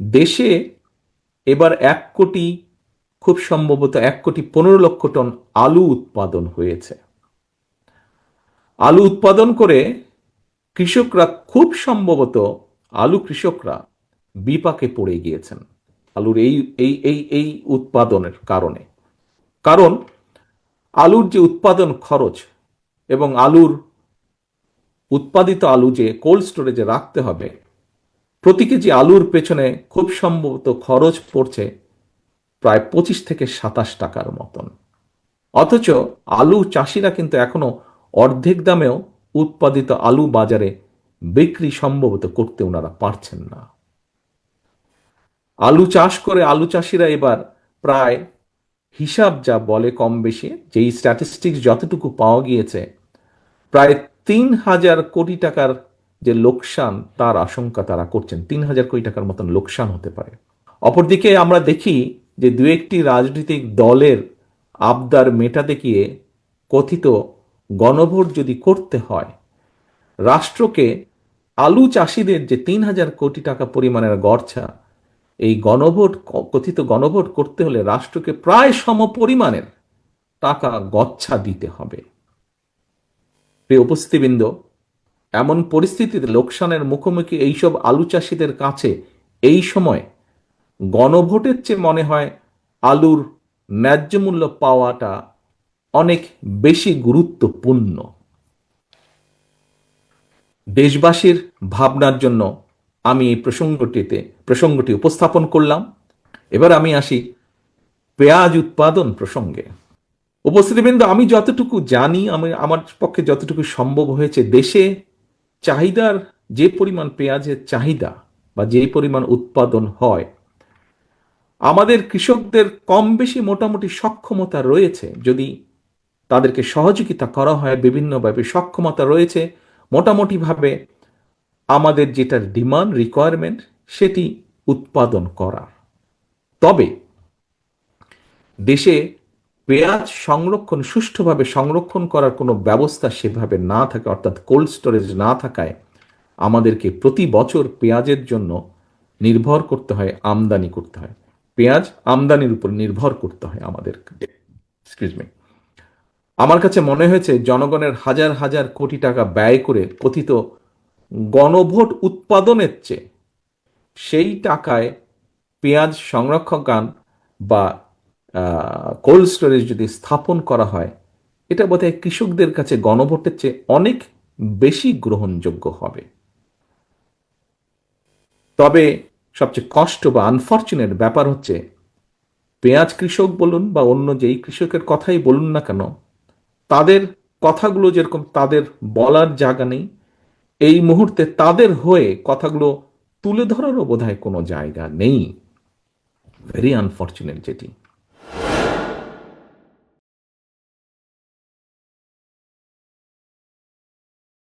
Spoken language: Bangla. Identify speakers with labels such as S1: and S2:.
S1: দেশে এবার এক কোটি, খুব সম্ভবত এক কোটি পনেরো লক্ষ টন আলু উৎপাদন হয়েছে। আলু উৎপাদন করে কৃষকরা, খুব সম্ভবত আলু কৃষকরা বিপাকে পড়ে গিয়েছেন আলুর এই এই এই এই উৎপাদনের কারণে। কারণ আলুর যে উৎপাদন খরচ এবং আলুর উৎপাদিত আলু যে কোল্ড স্টোরেজে রাখতে হবে প্রতি কেজি আলুর পেছনে খুব সম্ভবত খরচ পড়ছে প্রায় পঁচিশ থেকে সাতাশ টাকার মতন। অথচ আলু চাষিরা কিন্তু এখনও অর্ধেক দামেও উৎপাদিত আলু বাজারে বিক্রি সম্ভবত করতে ওনারা পারছেন না। আলু চাষ করে আলু চাষিরা এবার প্রায় হিসাব যা বলে কম বেশি যেই স্ট্যাটিস্টিক্স যতটুকু পাওয়া গিয়েছে, প্রায় তিন হাজার কোটি টাকার যে লোকসান তার আশঙ্কা তারা করছেন। তিন হাজার কোটি টাকার মতন লোকসান হতে পারে। অপরদিকে আমরা দেখি যে দু একটি রাজনৈতিক দলের আবদার মেটাতে গিয়ে কথিত গণভোট যদি করতে হয়, রাষ্ট্রকে আলু চাষিদের যে তিন হাজার কোটি টাকা পরিমাণের গড়ছা, এই গণভোট, কথিত গণভোট করতে হলে রাষ্ট্রকে প্রায় সম পরিমাণের টাকা গচ্ছা দিতে হবে। প্রিয় উপস্থিতিবৃন্দ এমন পরিস্থিতিতে লোকসানের মুখোমুখি এইসব আলু চাষিদের কাছে এই সময় গণভোটের চেয়ে মনে হয় আলুর ন্যায্য মূল্য পাওয়াটা অনেক বেশি গুরুত্বপূর্ণ। দেশবাসীর ভাবনার জন্য আমি এই প্রসঙ্গটিতে, প্রসঙ্গটি উপস্থাপন করলাম। এবার আমি আসি পেঁয়াজ উৎপাদন প্রসঙ্গে। উপস্থিতিবৃন্দ, আমি যতটুকু জানি, আমি আমার পক্ষে যতটুকু সম্ভব হয়েছে দেশে চাহিদার যে পরিমাণ পেঁয়াজের চাহিদা বা যে পরিমাণ উৎপাদন হয়, আমাদের কৃষকদের কম বেশি মোটামুটি সক্ষমতা রয়েছে। যদি তাদেরকে সহযোগিতা করা হয়, বিভিন্নভাবে সক্ষমতা রয়েছে, মোটামুটিভাবে আমাদের যেটার ডিমান্ড রিকোয়ারমেন্ট সেটি উৎপাদন করার। তবে দেশে পেঁয়াজ সংরক্ষণ, সুষ্ঠুভাবে সংরক্ষণ করার কোনো ব্যবস্থা সেভাবে না থাকে, অর্থাৎ কোল্ড স্টোরেজ না থাকায় আমাদেরকে প্রতি বছর পেঁয়াজের জন্য নির্ভর করতে হয়, আমদানি করতে হয়। পেঁয়াজ আমদানির উপর নির্ভর করতে হয় আমাদের মি আমার কাছে মনে হয়েছে জনগণের হাজার হাজার কোটি টাকা ব্যয় করে কথিত গণভোট উৎপাদনের চেয়ে সেই টাকায় পেঁয়াজ সংরক্ষকান বা কোল্ড স্টোরেজ যদি স্থাপন করা হয়, এটা বোধহয় কৃষকদের কাছে গণভোটের চেয়ে অনেক বেশি গ্রহণযোগ্য হবে। তবে সবচেয়ে কষ্ট বা আনফর্চুনেট ব্যাপার হচ্ছে, পেঁয়াজ কৃষক বলুন বা অন্য যেই কৃষকের কথাই বলুন না কেন, তাদের কথাগুলো যেরকম তাদের বলার জায়গা নেই, এই মুহূর্তে তাদের হয়ে কথাগুলো তুলে ধরারও বোধহয় কোনো জায়গা নেই। ভেরি আনফর্চুনেট যেটি।